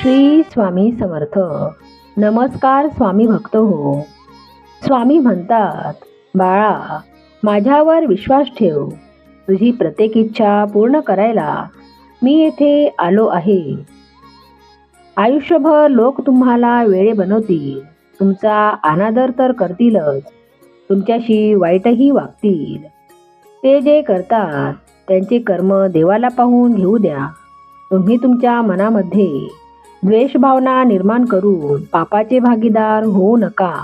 श्री स्वामी समर्थ. नमस्कार स्वामी भक्त हो स्वामी म्हणतात बाळा माझ्यावर विश्वास ठेव. तुझी प्रत्येक इच्छा पूर्ण करायला मी येथे आलो आहे. आयुष्यभर लोक तुम्हाला वेळे बनवतील. तुमचा अनादर तर करतीलच. तुमच्याशी वाईटही वागतील. ते जे करतात त्यांचे कर्म देवाला पाहून घेऊ द्या. तुम्ही तुमच्या मनामध्ये द्वेषभावना निर्माण करून पापाचे भागीदार होऊ नका.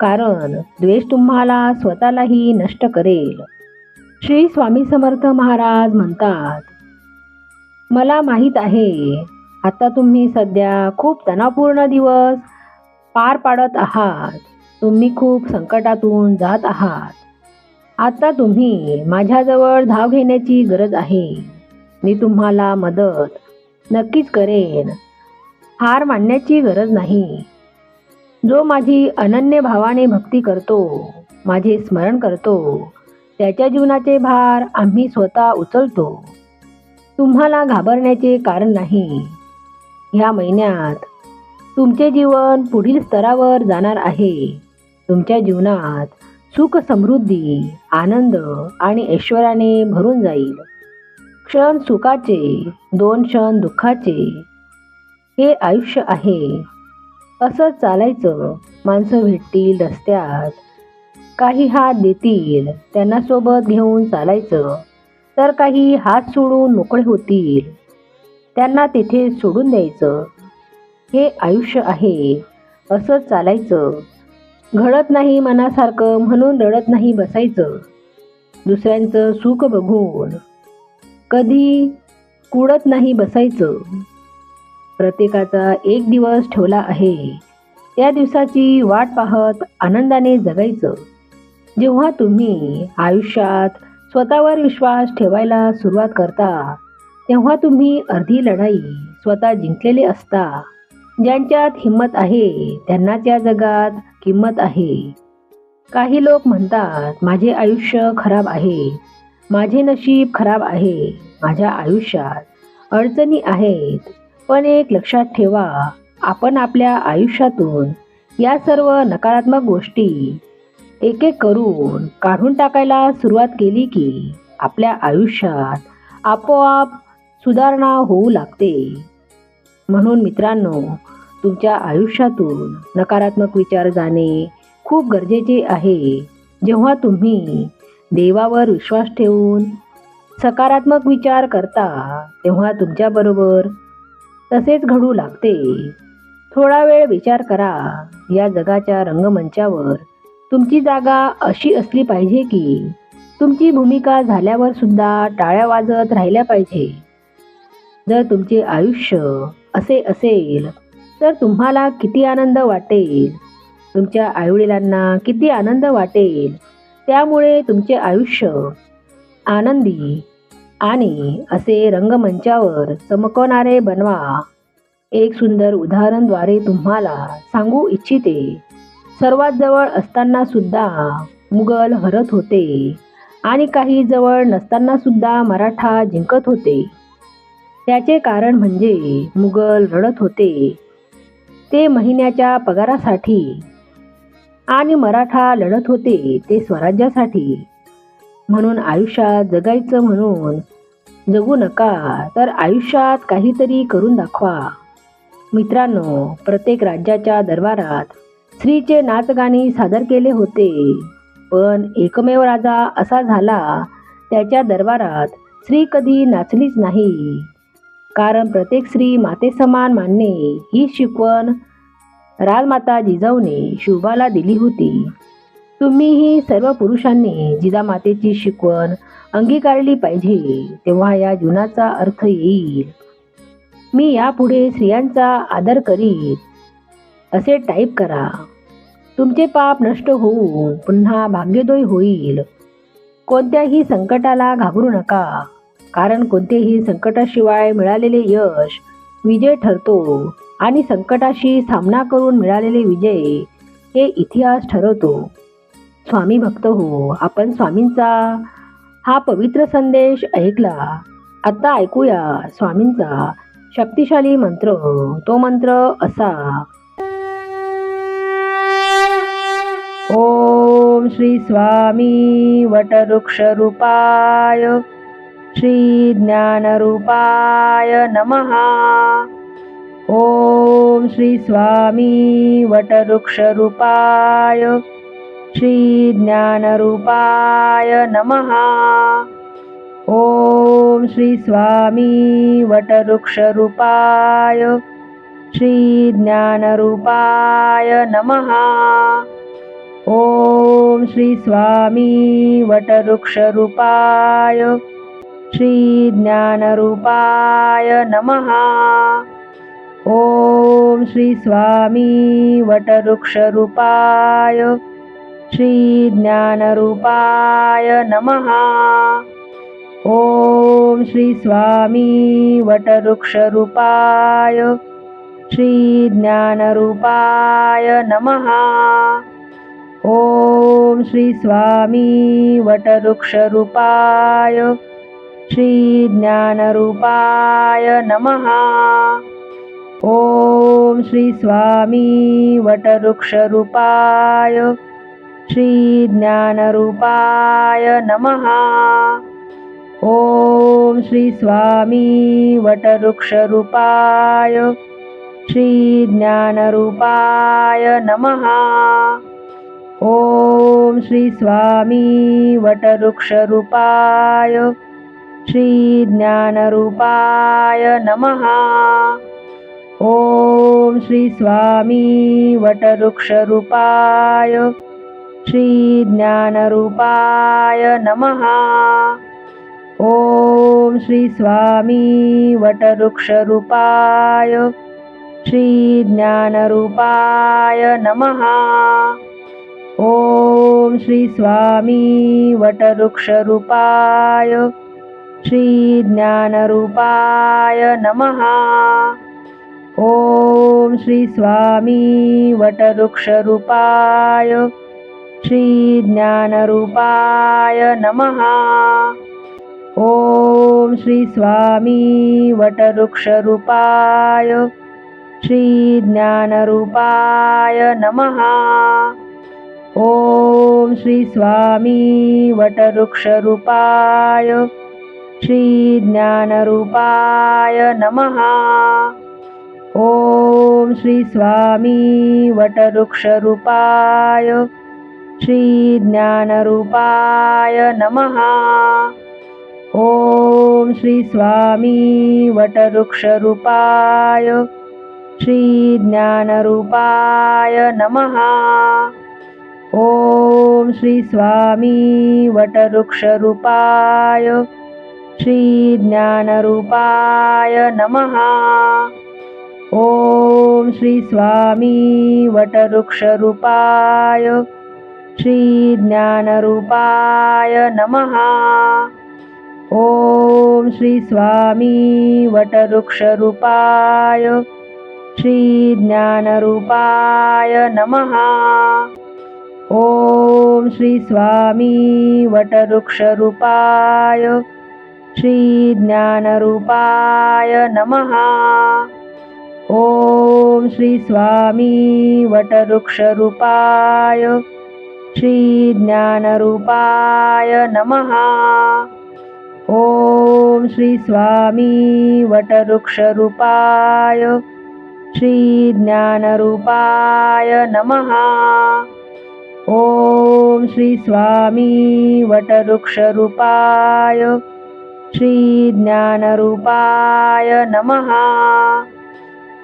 कारण द्वेष तुम्हाला स्वतःलाही नष्ट करेल. श्री स्वामी समर्थ महाराज म्हणतात मला माहीत आहे आता तुम्ही सध्या खूप तणावपूर्ण दिवस पार पाडत आहात. तुम्ही खूप संकटातून जात आहात. आता तुम्ही माझ्याजवळ धाव घेण्याची गरज आहे. मी तुम्हाला मदत नक्कीच करेन. हार मानण्याची गरज नाही. जो माझी अनन्य भावाने भक्ती करतो माझे स्मरण करतो त्याच्या जीवनाचे भार आम्ही स्वतः उचलतो. तुम्हाला घाबरण्याचे कारण नाही. ह्या महिन्यात तुमचे जीवन पुढील स्तरावर जाणार आहे. तुमच्या जीवनात सुख समृद्धी आनंद आणि ऐश्वर्याने भरून जाईल. क्षण सुखाचे दोन क्षण दुःखाचे हे आयुष्य आहे. असं चालायचं माणसं भेटतील रस्त्यात. काही हात देतील त्यांना सोबत घेऊन चालायचं. तर काही हात सोडून मोकळे होतील. त्यांना तेथे सोडून द्यायचं. हे आयुष्य आहे. असं चालायचं. घडत नाही मनासारखं म्हणून रडत नाही बसायचं. दुसऱ्यांचं सुख बघून कधी कुडत नाही बसायचं. प्रत्येकाचा एक दिवस ठेवला आहे. त्या दिवसाची वाट पाहत आनंदाने जगायचं. जेव्हा तुम्ही आयुष्यात स्वतःवर विश्वास ठेवायला सुरुवात करता तेव्हा तुम्ही अर्धी लढाई स्वतः जिंकलेले असता. ज्यांच्यात हिंमत आहे त्यांनाच या जगात किंमत आहे. काही लोक म्हणतात माझे आयुष्य खराब आहे. माझे नशीब खराब आहे. माझ्या आयुष्यात अडचणी आहेत. पण एक लक्षात ठेवा आपण आपल्या आयुष्यातून या सर्व नकारात्मक गोष्टी एक एक करून काढून टाकायला सुरुवात केली की आपल्या आयुष्यात आपोआप सुधारणा होऊ लागते. म्हणून मित्रांनो तुमच्या आयुष्यातून नकारात्मक विचार जाणे खूप गरजेचे आहे. जेव्हा तुम्ही देवावर विश्वास ठेवून सकारात्मक विचार करता तेव्हा तुमच्याबरोबर तसेच घडू लागते. थोडा वेळ विचार करा. या जगाच्या रंगमंचावर तुमची जागा अशी असली पाहिजे की तुमची भूमिका झाल्यावर सुद्धा टाळ्या वाजत राहिल्या पाहिजे. जर तुमचे आयुष्य असे असेल तर तुम्हाला किती आनंद वाटेल. तुमच्या आईवडिलांना किती आनंद वाटेल. त्यामुळे तुमचे आयुष्य आनंदी आणि असे रंगमंचावर चमकवणारे बनवा. एक सुंदर उदाहरणद्वारे तुम्हाला सांगू इच्छिते. सर्वात जवळ असताना सुद्धा मुघल हरत होते आणि काही जवळ नसताना सुद्धा मराठा जिंकत होते. त्याचे कारण म्हणजे मुघल रडत होते. ते महिन्याच्या पगारासाठी आणि मराठा लढत होते ते स्वराज्यासाठी. म्हणून आयुष्यात जगायचं म्हणून जगू नका तर आयुष्यात काहीतरी करून दाखवा. मित्रांनो प्रत्येक राज्याच्या दरबारात स्त्रीचे नाचगाणी सादर केले होते. पण एकमेव राजा असा झाला त्याच्या दरबारात स्त्री कधी नाचलीच नाही. कारण प्रत्येक स्त्री माते समान मानणे ही शिकवण राजमाता जिजाऊने शुभाला दिली होती. तुम्हीही सर्व पुरुषांनी जिजामातेची शिकवण अंगीकारली पाहिजे तेव्हा या जीवनाचा अर्थ येईल. मी यापुढे स्त्रियांचा आदर करीत असे टाईप करा. तुमचे पाप नष्ट होऊन पुन्हा भाग्योदय होईल. कोणत्याही संकटाला घाबरू नका कारण कोणतेही संकटाशिवाय मिळालेले यश विजय ठरतो आणि संकटाशी सामना करून मिळालेले विजय हे इतिहास ठरवतो. स्वामी भक्त हो आपण स्वामींचा हा पवित्र संदेश ऐकला. आता ऐकूया स्वामींचा शक्तिशाली मंत्र. तो मंत्र असा. ओम श्री स्वामी वटवृक्षरूपाय श्री ज्ञानरूपाय नमः. ओम श्री स्वामी वटवृक्षरूपाय श्री ज्ञानरूपाय नमः। ओम श्री स्वामी वटवृक्षरूपाय श्री ज्ञानरूपाय नमः। ओम श्री स्वामी वटवृक्षरूपाय श्री ज्ञानरूपाय नमः। ओम श्री स्वामी वटवृक्षरूपाय श्री ज्ञानरूपाय नमः। ओम श्री स्वामी वटवृक्षरूपाय श्री ज्ञानरूपाय नमः। ओम श्री स्वामी वटवृक्षरूपाय श्री ज्ञानरूपाय नमः। ओम श्री स्वामी वटवृक्षरूपाय श्री ज्ञानरूपाय नमः। ओम श्री स्वामी वटवृक्षरूपाय श्री ज्ञानरूपाय नमः। ओम श्री स्वामी वटवृक्षरूपाय श्री ज्ञानरूपाय नमः। ओम श्री स्वामी वटवृक्षरूपाय श्री ज्ञानरूपाय नमः। ओम श्री स्वामी वटवृक्षरूपाय श्री ज्ञानरूपाय नमः। ओम श्री स्वामी वटवृक्षरूपाय श्री ज्ञानरूपाय नमः। ओम श्री स्वामी वटवृक्षरूपाय श्री ज्ञानरूपाय नमः। ओम श्री स्वामी वटवृक्षरूपाय श्री ज्ञानरूपाय नमः। ओम श्री स्वामी वटवृक्षरूपाय श्री ज्ञानरूपाय नमः। ओम श्री स्वामी वटवृक्षरूपाय श्री ज्ञानरूपाय नमः। ओम श्री स्वामी वटवृक्षरूपाय श्री ज्ञानरूपाय नमः। ओम श्री स्वामी वटवृक्षरूपाय श्री ज्ञानरूपाय नमः। ओम श्री स्वामी वटवृक्षरूपाय श्री ज्ञानरूपाय नमः। ओम श्री स्वामी वटवृक्षरूपाय श्री ज्ञानरूपाय नमः। ओम श्री स्वामी वटवृक्षरूपाय श्री ज्ञानरूपाय नमः। ओम श्री स्वामी वटवृक्षरूपाय श्री ज्ञानरूपाय नमः। ओम श्री स्वामी वटवृक्षरूपाय श्री ज्ञानरूपाय नमः। ओम श्री स्वामी वटवृक्षरूपाय श्री ज्ञानरूपाय नमः।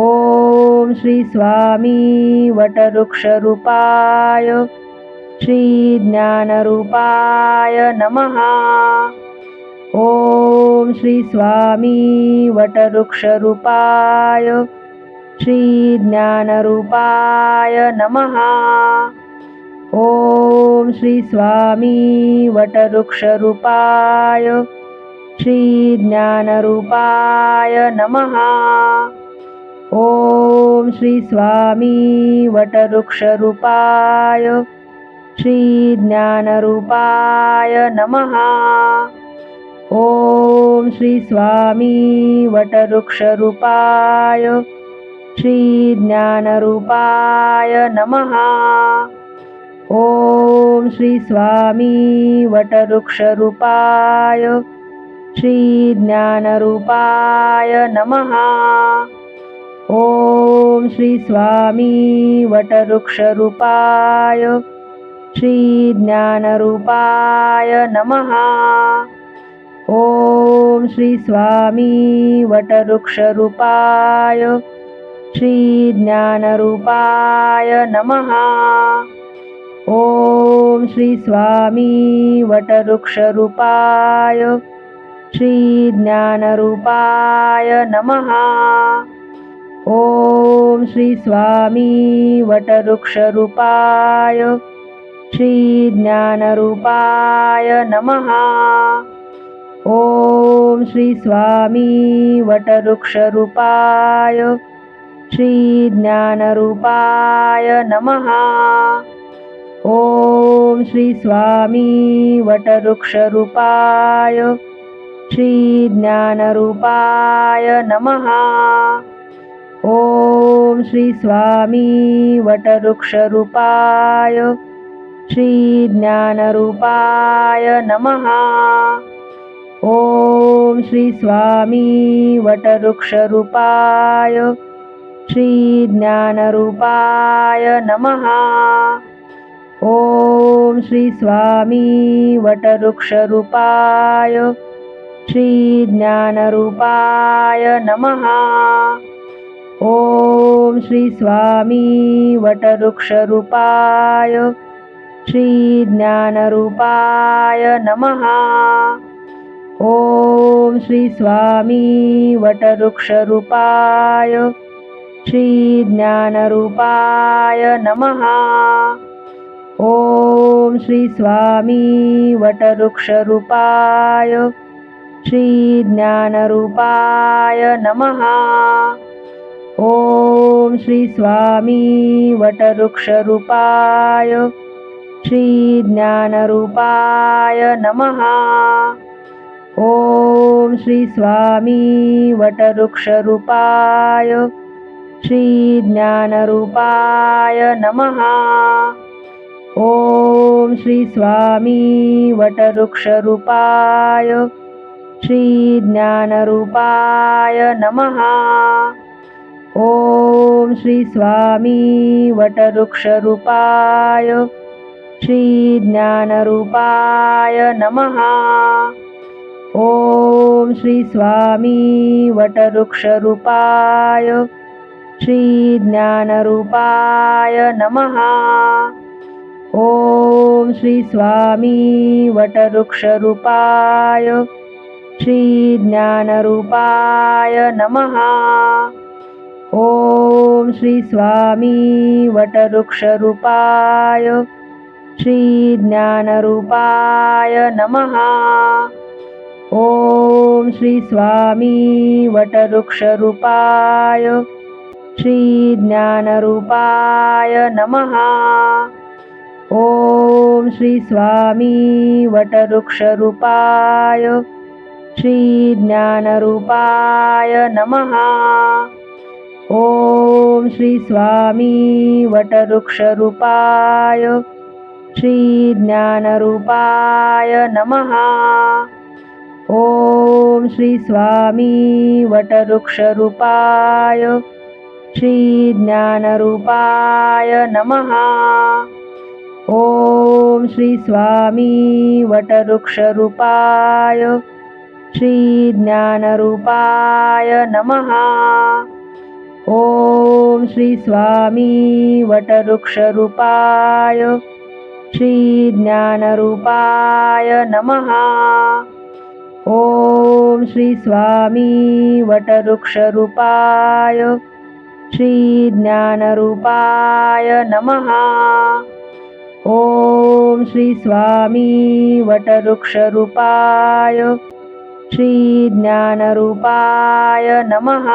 ओम श्री स्वामी वटवृक्षरूपाय श्री ज्ञानरूपाय नमः। ओम श्री स्वामी वटवृक्षरूपाय श्री ज्ञानरूपाय नमः। ओम श्री स्वामी वटवृक्षरूपाय श्री ज्ञानरूपाय नमः। ओम श्री स्वामी वटवृक्षरूपाय श्री ज्ञानरूपाय नमः। ॐ श्री स्वामी वटवृक्षरूपाय श्रीज्ञानरूपाय नमः। ॐ श्री स्वामी वटवृक्षरूपाय श्रीज्ञानरूपाय नमः। ॐ श्री स्वामी वटवृक्षरूपाय श्रीज्ञानरूपाय नमः। ॐ श्री स्वामी श्रीज्ञानरूपाय नमः। ॐ श्री स्वामी वटवृक्षरूपाय श्रीज्ञानरूपाय नमः। ॐ श्री स्वामी वटवृक्षरूपाय श्रीज्ञानरूपाय नमः। ॐ श्री स्वामी वटवृक्षरूपाय श्रीज्ञानरूपाय नमः। ॐ श्री स्वामी वटवृक्षरूपाय श्रीज्ञानरूपाय नमः। ॐ श्री स्वामी वटवृक्षरूपाय श्रीज्ञानरूपाय नमः। ॐ श्री स्वामी वटवृक्षरूपाय श्रीज्ञानरूपाय नमः। ॐ श्री स्वामी वटवृक्षरूपाय श्रीज्ञानरूपाय नमः। ॐ श्री स्वामी वटवृक्षरूपाय श्रीज्ञानरूपाय नमः। ॐ श्री स्वामी वटवृक्षरूपाय श्रीज्ञानरूपाय नमः। ॐ श्री स्वामी वटवृक्षरूपाय श्रीज्ञानरूपाय नमः। ॐ श्री स्वामी वटवृक्षरूपाय श्रीज्ञानरूपाय नमः। ॐ श्री स्वामी वटवृक्षरूपाय श्रीज्ञानरूपाय नमः। ॐ श्री स्वामी वटवृक्षरूपाय श्रीज्ञानरूपाय नमः। ॐ श्री स्वामी वटवृक्षरूपाय श्रीज्ञानरूपाय नमः। ॐ श्री स्वामी वटवृक्षरूपाय श्रीज्ञानरूपाय नमः। ॐ श्री स्वामी वटवृक्षरूपाय श्रीज्ञानरूपाय नमः। ॐ श्री स्वामी श्री श्रीज्ञानरूपाय नमः। ॐ श्री स्वामी वटवृक्षरूपाय श्रीज्ञानरूपाय नमः। ॐ श्री स्वामी वटवृक्षरूपाय श्रीज्ञानरूपाय नमः। ॐ श्री स्वामी वटवृक्षरूपाय श्रीज्ञानरूपाय नमः। ॐ श्री स्वामी वटवृक्षरूपाय श्रीज्ञानरूपाय नमः। ॐ श्री स्वामी वटवृक्षरूपाय श्रीज्ञानरूपाय नमः। ॐ श्री स्वामी वटवृक्षरूपाय श्रीज्ञानरूपाय नमः। ॐ श्री स्वामी वटवृक्षरूपाय श्रीज्ञानरूपाय नमः। ॐ श्री स्वामी वटवृक्षरूपाय श्रीज्ञानरूपाय नमः